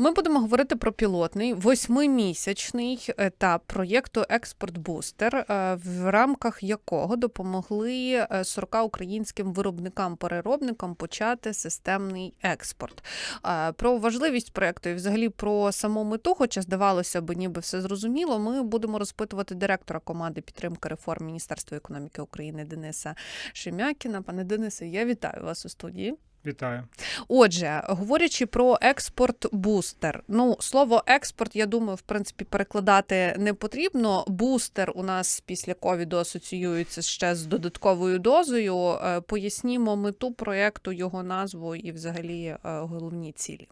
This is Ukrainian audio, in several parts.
Ми будемо говорити про пілотний восьмимісячний етап проєкту Експорт Бустер, е, в рамках якого допомогли е, 40 українським виробникам-переробникам почати системний експорт. Е, Про важливість проєкту і взагалі про саму мету, хоча здавалося б, ніби все зрозуміло. Ми будемо розпитувати директора команди підтримки реформ Міністерства економіки України Дениса Шемякіна. Пане Денисе, я вітаю вас у студії. Вітаю. Отже, говорячи про експорт-бустер, ну слово експорт, я думаю, в принципі, перекладати не потрібно. Бустер у нас після ковіду асоціюється ще з додатковою дозою. Е, Пояснімо мету проєкту, його назву і взагалі е, головні цілі.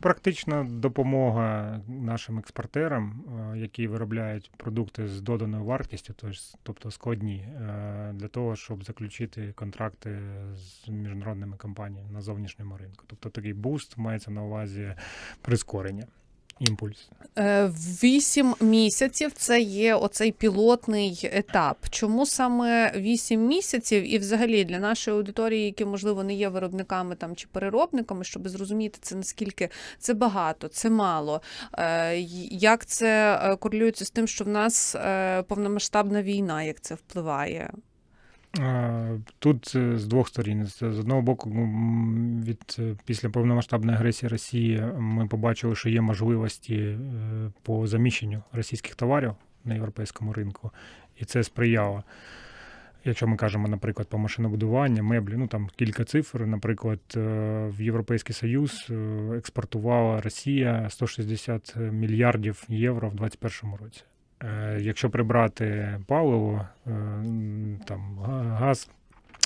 Практична допомога нашим експортерам, е, які виробляють продукти з доданою вартістю, тобто складні, е, для того, щоб заключити контракти з міжнародними компаніями на зовнішньому ринку. Тобто такий буст мається на увазі прискорення, імпульс. Е, Вісім місяців це є оцей пілотний етап. Чому саме вісім місяців? І взагалі для нашої аудиторії, які можливо не є виробниками там чи переробниками, щоб зрозуміти це наскільки це багато, це мало. Е, Як це е, корелюється з тим, що в нас повномасштабна війна, як це впливає? Тут е, з двох сторін. З одного боку, від е, після повномасштабної агресії Росії ми побачили, що є можливості е, по заміщенню російських товарів на європейському ринку, і це сприяло. Якщо ми кажемо, наприклад, по машинобудуванню, меблі, ну там кілька цифр. Наприклад, в Європейський Союз експортувала Росія 160 мільярдів євро в 2021 році. Е, Якщо прибрати паливо, е, там газ,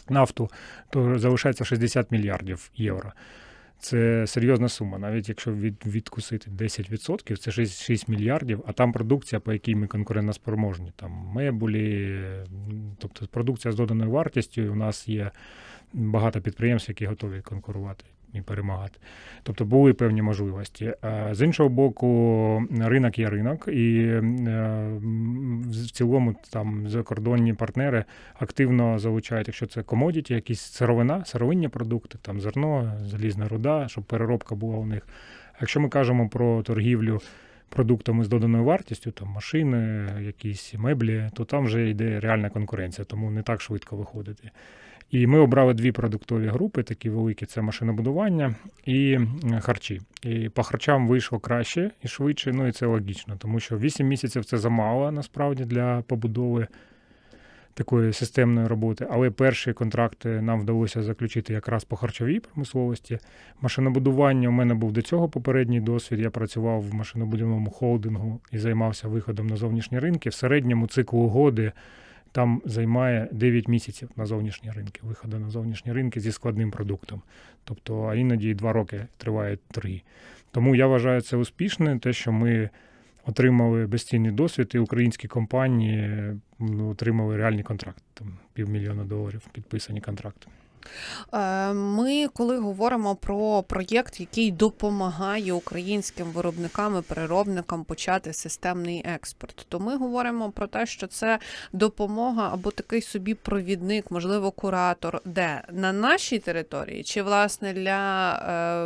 нафту, то залишається 60 мільярдів євро. Це серйозна сума. Навіть якщо від, відкусити 10%, це 6, 6 мільярдів, а там продукція, по якій ми конкурентоспроможні. Там меблі, м, тобто продукція з доданою вартістю. У нас є багато підприємств, які готові конкурувати і перемагати. Тобто були певні можливості. З іншого боку, ринок є ринок, і е, в цілому там закордонні партнери активно залучають, якщо це комодіті, якісь сировина, сировинні продукти, там зерно, залізна руда, щоб переробка була у них. Якщо ми кажемо про торгівлю продуктами з доданою вартістю, там машини, якісь меблі, то там вже йде реальна конкуренція, тому не так швидко виходити. І ми обрали дві продуктові групи, такі великі: це машинобудування і харчі. І по харчам вийшло краще і швидше, ну і це логічно, тому що 8 місяців це замало насправді для побудови такої системної роботи. Але перші контракти нам вдалося заключити якраз по харчовій промисловості. Машинобудування у мене був до цього попередній досвід. Я працював в машинобудівному холдингу і займався виходом на зовнішні ринки. В середньому цикл угоди там займає 9 місяців на зовнішні ринки, виходу на зовнішні ринки зі складним продуктом. Тобто, а іноді і 2 роки тривають торги. Тому я вважаю це успішне, те, що ми отримали безцінний досвід, і українські компанії ну, отримали реальний контракт, там півмільйона доларів підписані контракти. Е, Ми, коли говоримо про проєкт, який допомагає українським виробникам і переробникам почати системний експорт, то ми говоримо про те, що це допомога або такий собі провідник, можливо, куратор, де? На нашій території, чи власне для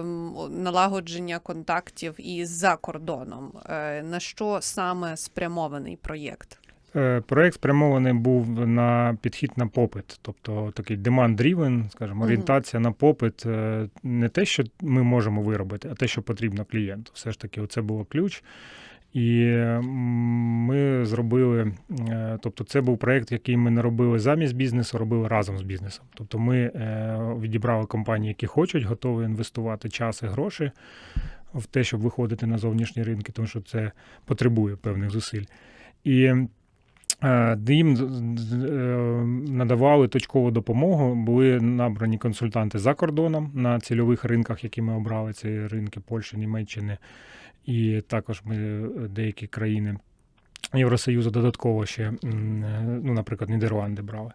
ем, налагодження контактів із за кордоном, Е, на що саме спрямований проєкт? Е, Проект спрямований був на підхід на попит, тобто такий demand-driven, скажімо, орієнтація на попит, е, не те, що ми можемо виробити, а те, що потрібно клієнту. Все ж таки, це було ключ. І ми зробили, е, тобто, це був проєкт, який ми не робили замість бізнесу, робили разом з бізнесом. Тобто, ми відібрали компанії, які хочуть, готові інвестувати час і гроші в те, щоб виходити на зовнішні ринки, тому що це потребує певних зусиль. І їм з- з- е, надавали точкову допомогу. Були набрані консультанти за кордоном на цільових ринках, які ми обрали. Це ринки Польщі, Німеччини, і також ми е, деякі країни Євросоюзу додатково ще, е, ну, наприклад, Нідерланди брали.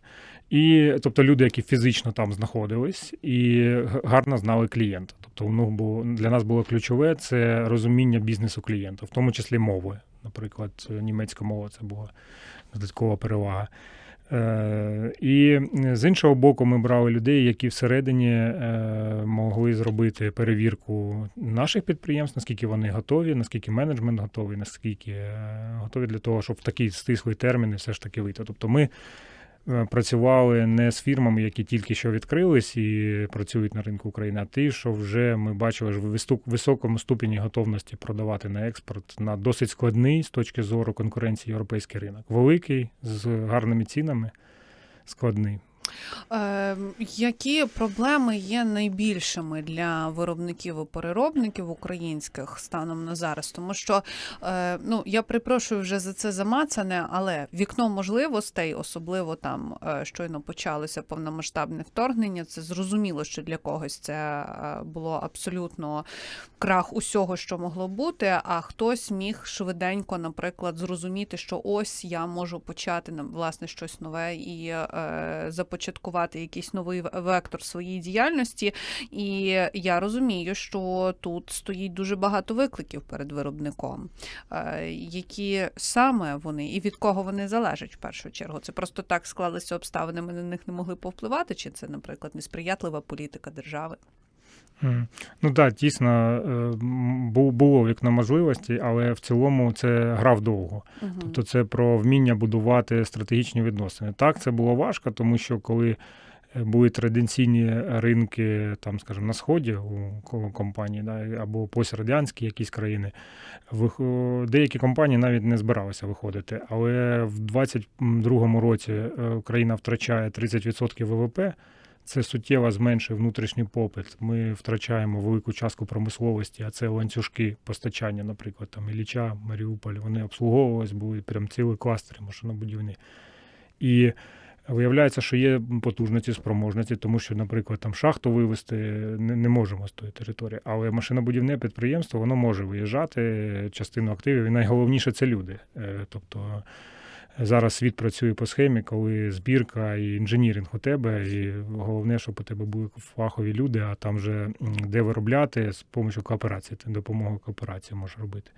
І тобто люди, які фізично там знаходились і гарно знали клієнта. Тобто, ну, було, для нас було ключове це розуміння бізнесу клієнта, в тому числі мови. Наприклад, німецька мова це була додаткова перевага. Е, І з іншого боку, ми брали людей, які всередині е, могли зробити перевірку наших підприємств, наскільки вони готові, наскільки менеджмент готовий, наскільки е, готові для того, щоб в такі стислий термін все ж таки вийти. Тобто ми е, працювали не з фірмами, які тільки що відкрились і працюють на ринку України, а ті, що вже ми бачили в висок- високому ступені готовності продавати на експорт на досить складний з точки зору конкуренції європейський ринок. Великий, з гарними цінами, складний. Е, які проблеми є найбільшими для виробників і переробників українських станом на зараз? Тому що е, ну я припрошую вже за це замацане, але вікно можливостей, особливо там е, щойно почалося повномасштабне вторгнення. Це зрозуміло, що для когось це е, було абсолютно крах усього, що могло бути. А хтось міг швиденько, наприклад, зрозуміти, що ось я можу почати власне щось нове і е, започаткувати якийсь новий вектор своєї діяльності. І я розумію, що тут стоїть дуже багато викликів перед виробником, е, які саме вони і від кого вони залежать в першу чергу. Це просто так склалися обставини, ми на них не могли повпливати, чи це, наприклад, несприятлива політика держави. Ну так, дійсно е, було вікно можливості, але в цілому це грав довго. Угу. Тобто це про вміння будувати стратегічні відносини. Так, це було важко, тому що коли е, були традиційні ринки, там, скажімо, на сході у ко- компанії, да, або пострадянські якісь країни, деякі компанії навіть не збиралися виходити. Але в 2022 році е, Україна втрачає 30% ВВП. Це суттєво зменшує внутрішній попит. Ми втрачаємо велику частку промисловості, а це ланцюжки постачання, наприклад, там Ілліча, Маріуполь, вони обслуговувались, були прям цілі кластери машинобудівні. І виявляється, що є потужності, спроможності, тому що, наприклад, там шахту вивезти не, не можемо з тої території. Але машинобудівне підприємство воно може виїжджати частину активів, і найголовніше це люди. Е, Тобто Зараз світ працює по схемі, коли збірка і інженіринг у тебе, і головне, щоб у тебе були фахові люди, а там вже де виробляти з допомогою кооперації, ти допомогу кооперації можеш робити.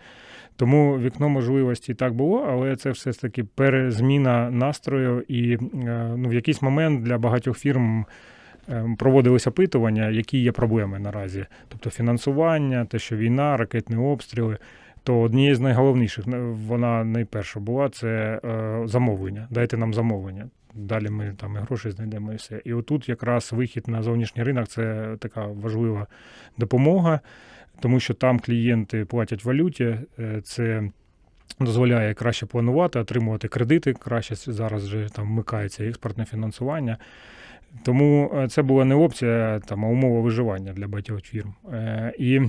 Тому вікно можливості так було, але це все ж таки перезміна настрою, і е, ну, в якийсь момент для багатьох фірм. Проводились опитування, які є проблеми наразі, тобто фінансування, те, що війна, ракетні обстріли то однією з найголовніших вона найперша була це е, замовлення. Дайте нам замовлення. Далі ми там і гроші знайдемо і все. І отут якраз вихід на зовнішній ринок це така важлива допомога, тому що там клієнти платять валюті. е, Це дозволяє краще планувати, отримувати кредити. Краще зараз вже там вмикається експортне фінансування. Тому е, це була не опція, там, а умова виживання для багатьох фірм. І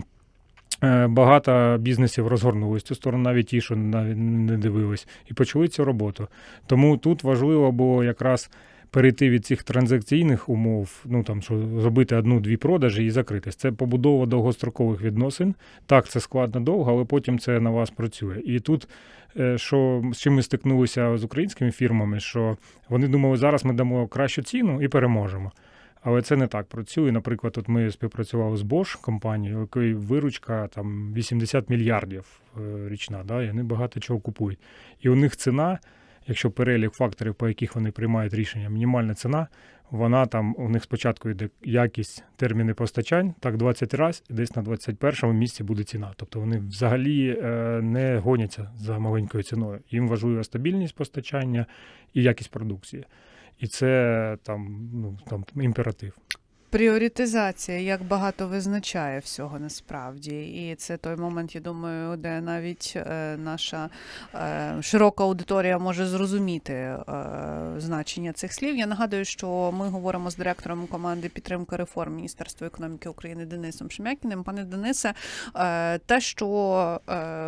Багато бізнесів розгорнулись цю сторону, навіть ті, що навіть не дивились, і почали цю роботу. Тому тут важливо було якраз перейти від цих транзакційних умов, ну там що зробити одну-дві продажі і закритись. Це побудова довгострокових відносин. Так, це складно довго, але потім це на вас працює. І тут, е, що з чим ми стикнулися з українськими фірмами, що вони думали, зараз ми дамо кращу ціну і переможемо. Але це не так працює. Наприклад, от ми співпрацювали з Bosch компанією, якої виручка там 80 мільярдів е, річна, да, і вони багато чого купують. І у них ціна, якщо перелік факторів, по яких вони приймають рішення, мінімальна ціна, вона там у них спочатку йде якість терміни постачань, так 20 разів, і десь на 21-му місці буде ціна. Тобто вони взагалі е, не гоняться за маленькою ціною. Їм важлива стабільність постачання і якість продукції. І це там, ну, там імператив. Пріоритизація як багато визначає всього насправді, і це той момент, я думаю, де навіть е, наша е, широка аудиторія може зрозуміти е, значення цих слів. Я нагадую, що ми говоримо з директором команди підтримки реформ Міністерства економіки України Денисом Шем'якіним. Пане Денисе, те, що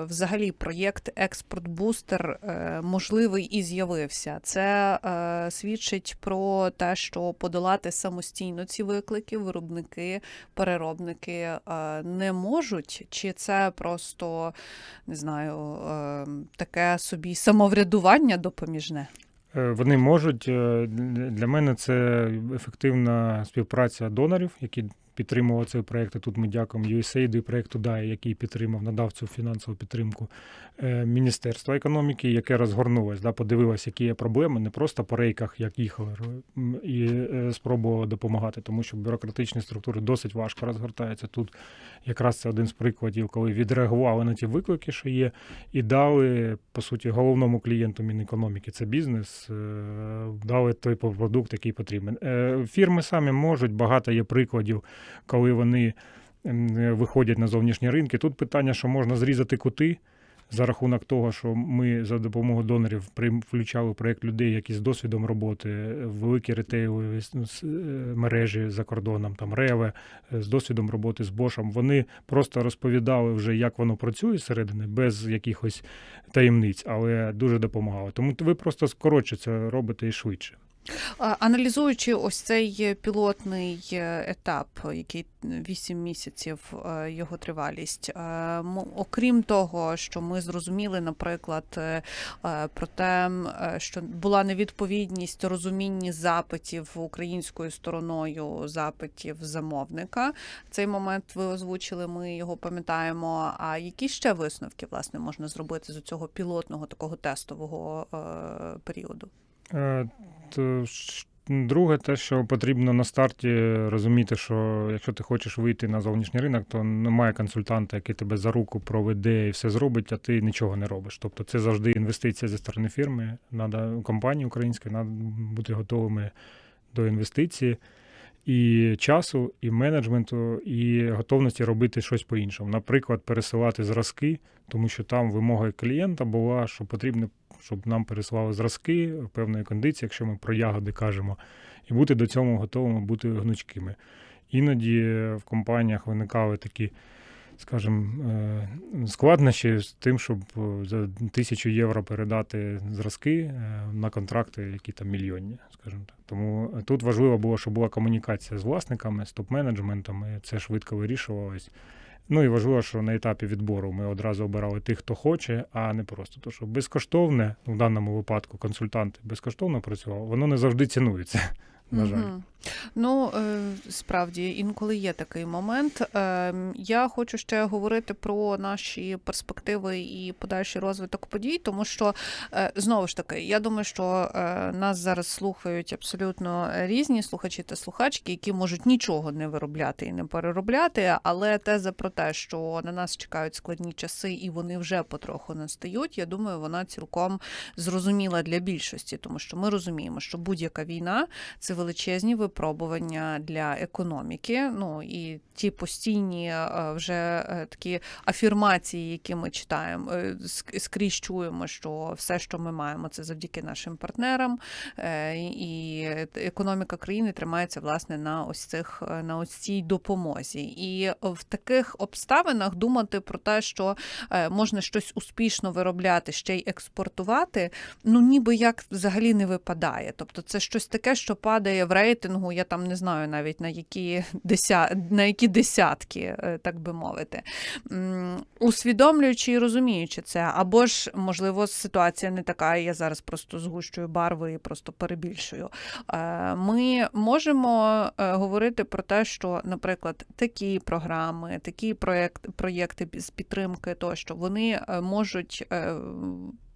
взагалі проєкт Експорт Бустер е, можливий і з'явився, це свідчить про те, що подолати самостійно ці виклики виробники, переробники е, не можуть, чи це просто не знаю, е, таке собі самоврядування допоміжне? Е, Вони можуть. Для мене це ефективна співпраця донорів, які підтримував цей проєкт. Тут ми дякуємо USAID і проєкту DAI, який підтримав, надав цю фінансову підтримку е, Міністерства економіки, яке розгорнулось, да, подивилось, які є проблеми, не просто по рейках, як їхали, і спробував спробувало допомагати, тому що бюрократичні структури досить важко розгортаються. Тут якраз це один з прикладів, коли відреагували на ті виклики, що є, і дали, по суті, головному клієнту Мінекономіки, це бізнес, е, дали той продукт, який потрібен. Е, Фірми самі можуть, багато є прикладів, коли вони виходять на зовнішні ринки. Тут питання, що можна зрізати кути. За рахунок того, що ми за допомогою донорів включали в проєкт людей, які з досвідом роботи, великі ретейлові е, мережі за кордоном, там Реве, з досвідом роботи з Бошем, вони просто розповідали вже, як воно працює зсередини, без якихось таємниць, але дуже допомагали. Тому ви просто коротше це робите і швидше. Аналізуючи ось цей пілотний е, етап, який 8 місяців е, його тривалість, е, окрім того, що ми зрозуміли, наприклад, е, е, про те, е, що була невідповідність розумінні запитів українською стороною запитів замовника. Цей момент ви озвучили, ми його пам'ятаємо. А які ще висновки власне можна зробити з цього пілотного такого тестового е, періоду? Е, Друге, те, що потрібно на старті розуміти, що якщо ти хочеш вийти на зовнішній ринок, то немає консультанта, який тебе за руку проведе і все зробить, а ти нічого не робиш. Тобто це завжди інвестиція зі сторони фірми, надо компанії української, треба бути готовими до інвестиції і часу, і менеджменту, і готовності робити щось по-іншому. Наприклад, пересилати зразки, тому що там вимога клієнта була, що потрібно, щоб нам пересилали зразки в певної кондиції, якщо ми про ягоди кажемо, і бути до цього готовими, бути гнучкими. Іноді в компаніях виникали такі, скажімо, е, складнощі з тим, щоб е, за тисячу євро передати зразки е, на контракти, які там мільйонні, скажімо так. Тому тут важливо було, щоб була комунікація з власниками, з топ-менеджментом, і це швидко вирішувалось. Ну і важливо, що на етапі відбору ми одразу обирали тих, хто хоче, а не просто. Тому що безкоштовне, в даному випадку консультанти безкоштовно працювали, воно не завжди цінується. На жаль. Мгм. Ну, е, справді, інколи є такий момент. Е, Я хочу ще говорити про наші перспективи і подальший розвиток подій, тому що е, знову ж таки, я думаю, що е, нас зараз слухають абсолютно різні слухачі та слухачки, які можуть нічого не виробляти і не переробляти. Але теза про те, що на нас чекають складні часи, і вони вже потроху настають. Я думаю, вона цілком зрозуміла для більшості, тому що ми розуміємо, що будь-яка війна це величезні випробування для економіки. Ну і ті постійні е, вже е, такі афірмації, які ми читаємо, е, скрізь чуємо, що все, що ми маємо, це завдяки нашим партнерам, і економіка країни тримається власне на ось цих на ось цій допомозі. І в таких обставинах думати про те, що можна щось успішно виробляти, ще й експортувати, ну ніби як взагалі не випадає. Тобто це щось таке, що падає в рейтингу, я там не знаю навіть на які деся... на які десятки, е, так би мовити. Усвідомлюючи і розуміючи це, або ж, можливо, ситуація не така, я зараз просто згущую барви і просто перебільшую. Е, Ми можемо е, говорити про те, що, наприклад, такі програми, такі проєкт, проєкти з підтримки, тощо вони можуть.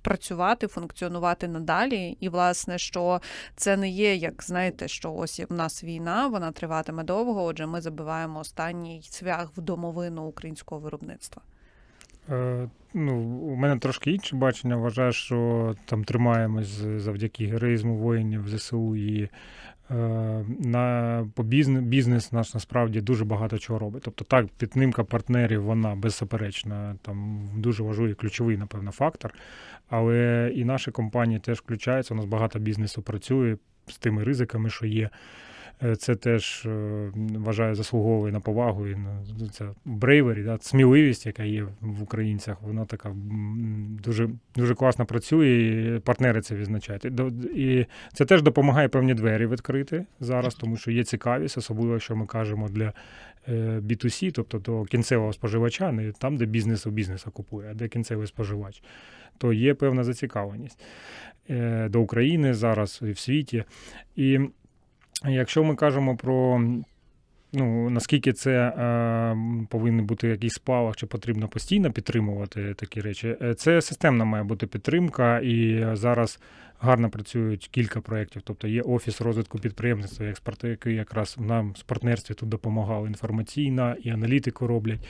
Працювати, функціонувати надалі, і власне, що це не є, як знаєте, що ось в нас війна, вона триватиме довго. Отже, ми забиваємо останній цвях в домовину українського виробництва. Е, ну, у мене трошки інше бачення. Вважаю, що там тримаємось завдяки героїзму воїнів ЗСУ і на по бізнес, бізнес наш насправді дуже багато чого робить. Тобто, так, підтримка партнерів, вона беззаперечна, там дуже важливий ключовий, напевно, фактор. Але і наші компанії теж включаються. У нас багато бізнесу працює з тими ризиками, що є. Е, Це теж е, вважаю заслуговує на повагу і на це брейвері, да, сміливість, яка є в українцях, вона така дуже, дуже класно працює, і партнери це відзначають. І це теж допомагає певні двері відкрити зараз, тому що є цікавість, особливо, якщо ми кажемо для е, B2C, тобто до кінцевого споживача, не там, де бізнес у бізнеса купує, а де кінцевий споживач, то є певна зацікавленість до України зараз і в світі. І Якщо ми кажемо про Ну, наскільки це е, повинен бути якийсь спалах, чи потрібно постійно підтримувати такі речі? Е, Це системна має бути підтримка, і зараз гарно працюють кілька проєктів. Тобто є офіс розвитку підприємництва який якраз нам в партнерстві тут допомагав інформаційно і аналітику роблять.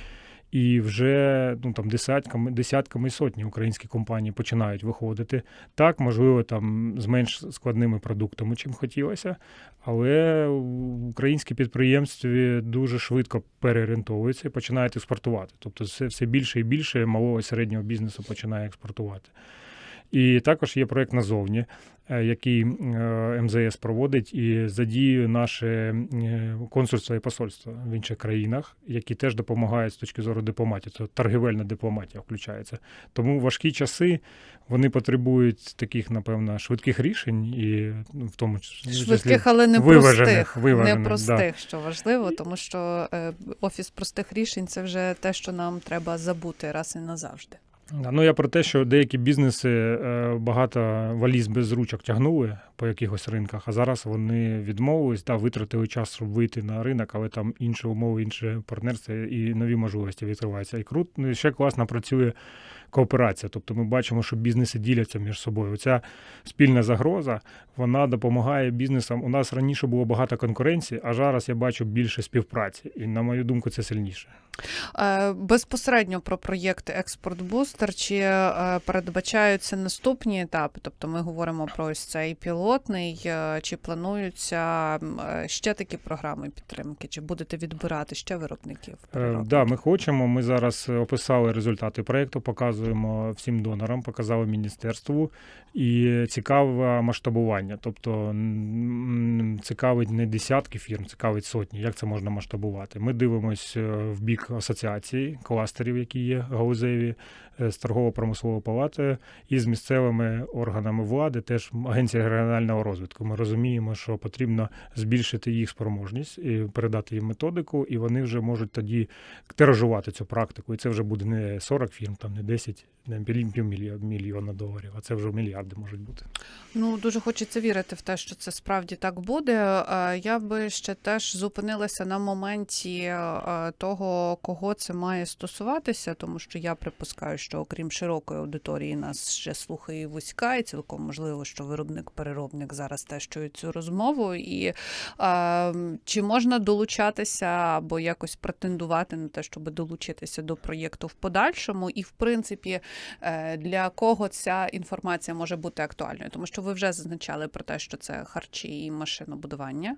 І вже ну там десятками, десятками сотні українські компанії починають виходити. Так, можливо, там з менш складними продуктами, чим хотілося, але українські підприємстві дуже швидко переорієнтовуються і починають експортувати. Тобто, все, все більше і більше малого і середнього бізнесу починає експортувати. І також є проект назовні, е, який е, МЗС проводить і задіює наше е, консульство і посольство в інших країнах, які теж допомагають з точки зору дипломатії. Це торгівельна дипломатія включається. Тому важкі часи вони потребують таких, напевно, швидких рішень, і ну, в тому числі Швидких, але не виважених, простих. виважених, не да. що важливо, тому що офіс простих рішень це вже те, що нам треба забути раз і назавжди. Ну я про те, що деякі бізнеси е, багато валіз без ручок тягнули по якихось ринках, а зараз вони відмовились, та витратили час, щоб вийти на ринок, але там інші умови, інше партнерство і нові можливості відкриваються. І крут, ну, ще класно працює кооперація. Тобто ми бачимо, що бізнеси діляться між собою. Оця спільна загроза вона допомагає бізнесам. У нас раніше було багато конкуренції, а зараз я бачу більше співпраці. І на мою думку, це сильніше. Е, Безпосередньо про проєкт Експорт Бустер чи е, передбачаються наступні етапи? Тобто ми говоримо про ось цей пілотний, е, чи плануються ще такі програми підтримки, чи будете відбирати ще виробників? Так, да, ми хочемо. Ми зараз описали результати проєкту, показуємо всім донорам, показали міністерству. І цікаве масштабування. Тобто цікавить не десятки фірм, цікавить сотні. Як це можна масштабувати? Ми дивимося в бік асоціацій, кластерів, які є галузеві, е, з торгово-промисловою палатою і з місцевими органами влади, теж агенція регіонального розвитку. Ми розуміємо, що потрібно збільшити їх спроможність і передати їм методику, і вони вже можуть тоді тиражувати цю практику. І це вже буде не 40 фірм, там не 10, не півмільйона доларів, а це вже мільярди можуть бути. Ну дуже хочеться вірити в те, що це справді так буде. Е, Я би ще теж зупинилася на моменті е, того, кого це має стосуватися, тому що я припускаю, що окрім широкої аудиторії нас ще слухає вузька, і цілком можливо, що виробник-переробник зараз теж чує цю розмову. І е, чи можна долучатися або якось претендувати на те, щоб долучитися до проєкту в подальшому, і в принципі. Е, для кого ця інформація може бути актуальною, тому що ви вже зазначали про те, що це харчі і машинобудування.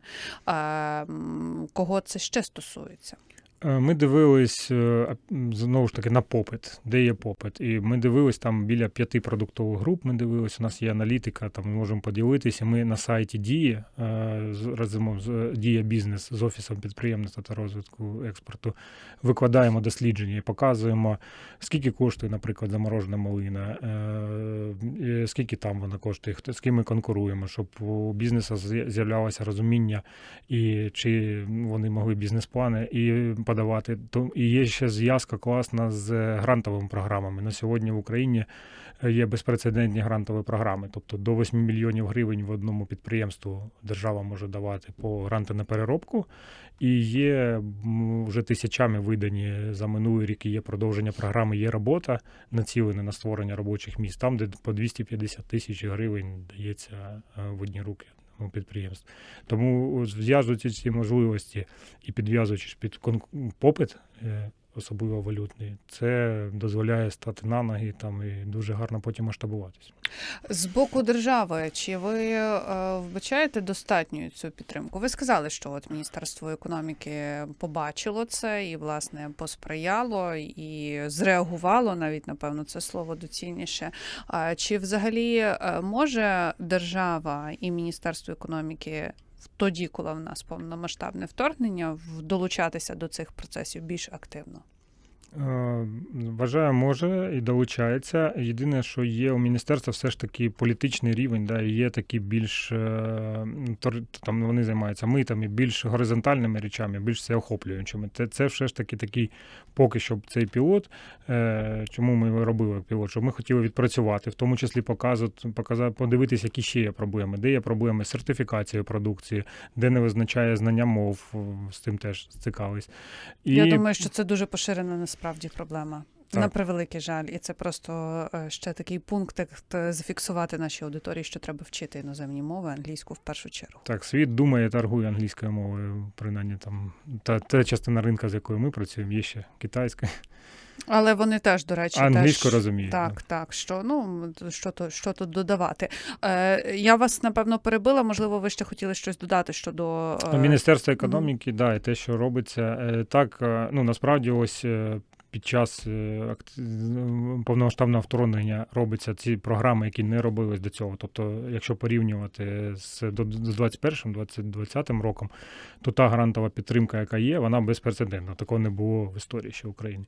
Кого це ще стосується? Е, Ми дивились е, знову ж таки на попит, де є попит. І ми дивились там біля п'яти продуктових груп. Ми дивились, у нас є аналітика, там ми можемо поділитися. Ми на сайті Дії е, разом з Дія бізнес з офісом підприємництва та розвитку експорту викладаємо дослідження і показуємо, скільки коштує, наприклад, заморожена малина, скільки там вона коштує, з ким ми конкуруємо, щоб у бізнесу з'являлося розуміння і чи вони могли бізнес-плани і подавати. То і є ще зв'язка класна з грантовими програмами. На сьогодні в Україні є безпрецедентні грантові програми. Тобто до 8 мільйонів гривень в одному підприємству держава може давати по гранту на переробку. І є вже тисячами видані за минулий рік. Є продовження програми. Є робота націлена на створення робочих місць, там, де по 250 тисяч гривень дається е, в одні руки у підприємств. Тому зв'язуючи ці можливості і підв'язуючись під попит, е, особливо валютний, це дозволяє стати на ноги там і дуже гарно потім масштабуватись. З боку держави, чи ви е, вбачаєте достатньою цю підтримку? Ви сказали, що от Міністерство економіки побачило це і, власне, посприяло і зреагувало, навіть напевно, це слово доцільніше. А Чи взагалі е, може держава і Міністерство економіки тоді, коли в нас повномасштабне вторгнення, долучатися до цих процесів більш активно? Е, Вважаю, може і долучається. Єдине, що є у міністерства все ж таки політичний рівень, да, і є такі більш е, там вони займаються митами, більш горизонтальними речами, більш всеохоплюючими. Це, це все ж таки такий, поки що цей пілот. Е, Чому ми робили пілот? Щоб ми хотіли відпрацювати, в тому числі показати, показати, подивитися, які ще є проблеми, де є проблеми з сертифікацією продукції, де не визначає знання мов, з цим теж цікавись. І Я думаю, що це дуже поширена насправді проблема. Так. На превеликий жаль, і це просто е, ще такий пункт, як зафіксувати нашій аудиторії, що треба вчити іноземні мови, англійську в першу чергу. Так, світ думає, торгує англійською мовою, принаймні там. Та, та частина ринка, з якою ми працюємо, є ще китайська, Але вони теж, до речі, а англійську розуміють. Так, так. Що ну що то що тут додавати? Е, я вас напевно перебила. Можливо, ви ще хотіли щось додати щодо да. е, Міністерство економіки, да, і те, що робиться. е, Так, е, ну насправді, ось е, під час е, повномасштабного вторгнення робиться ці програми, які не робились до цього. Тобто, якщо порівнювати з, до- з 21-м, 2020 роком, то та грантова підтримка, яка є, вона безпрецедентна. Такого не було в історії ще в Україні.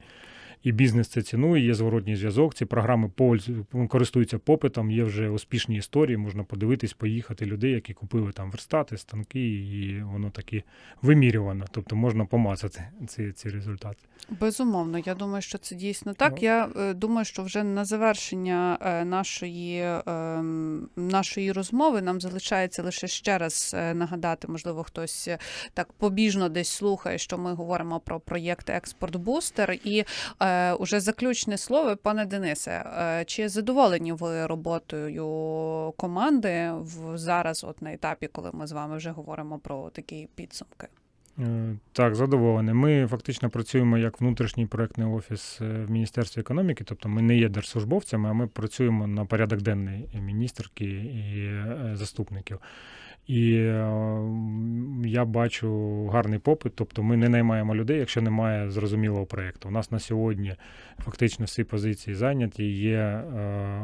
І бізнес це цінує, є зворотній зв'язок. Ці програми користуються попитом, є вже успішні історії. Можна подивитись, поїхати людей, які купили там верстати, станки, і воно таки вимірювано. Тобто можна помацати ці, ці результати. Безумовно, я думаю, що це дійсно так. Ну. Я е, думаю, що вже на завершення е, нашої, е, нашої розмови нам залишається лише ще раз е, нагадати, можливо, хтось е, так побіжно десь слухає, що ми говоримо про проєкт Експорт Бустер. І е, уже заключне слово, пане Денисе, е, чи задоволені ви роботою команди в зараз, от на етапі, коли ми з вами вже говоримо про такі підсумки? Е, Так, задоволений. Ми фактично працюємо як внутрішній проектний офіс е, в Міністерстві економіки, тобто ми не є держслужбовцями, а ми працюємо на порядок денний міністерки і е, заступників. І я бачу гарний попит, тобто ми не наймаємо людей, якщо немає зрозумілого проєкту. У нас на сьогодні фактично всі позиції зайняті, є е,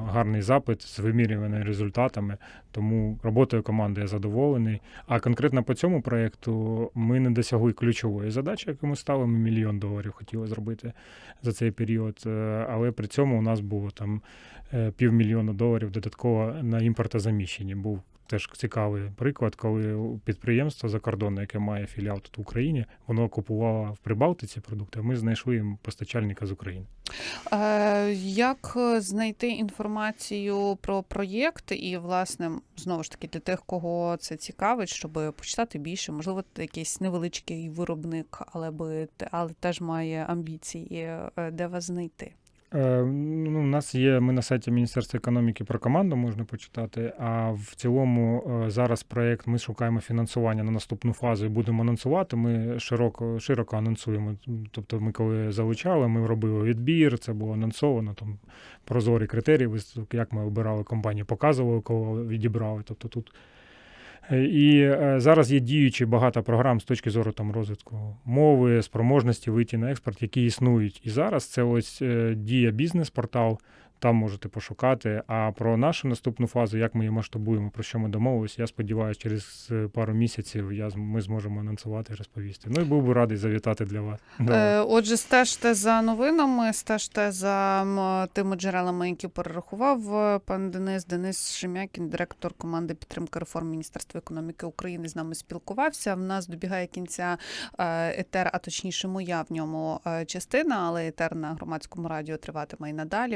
гарний запит з вимірюваними результатами, тому роботою команди я задоволений. А конкретно по цьому проєкту ми не досягли ключової задачі, яку ми ставили. Ми мільйон доларів хотіли зробити за цей період. Е, Але при цьому у нас було там півмільйона доларів додатково на імпортозаміщенні. Був теж цікавий приклад, коли підприємство закордонне, яке має філіал тут в Україні, воно купувало в Прибалтиці продукти. а Ми знайшли їм постачальника з України. Е, Як е, знайти інформацію про проєкт і, власне, знову ж таки, для тих, кого це цікавить, щоб почитати більше, можливо, якийсь невеличкий виробник, але би але теж має амбіції, е, де вас знайти? Е, Ну, у нас є ми на сайті Міністерства економіки про команду можна почитати. А в цілому е, зараз проєкт ми шукаємо фінансування на наступну фазу і будемо анонсувати. Ми широко широко анонсуємо. Тобто, ми коли залучали, ми робили відбір, це було анонсовано. Там прозорі критерії, як ми обирали компанію, показували, кого відібрали. Тобто тут. Е, І е, зараз є діючі багато програм з точки зору там розвитку мови, спроможності вийти на експорт, які існують. І зараз це ось е, дія бізнес-портал. Там можете пошукати. А про нашу наступну фазу, як ми її масштабуємо, про що ми домовилися, я сподіваюся, через е, пару місяців я ми зможемо анонсувати і розповісти. Ну і був би радий завітати для вас. Е, Отже, стежте за новинами, стежте за тими джерелами, які перерахував е, пан Денис. Денис Шемякін, директор команди підтримки реформ Міністерства економіки України, з нами спілкувався. В нас добігає кінця е, етер, а точніше, моя в ньому частина, але етер на громадському радіо триватиме і надалі.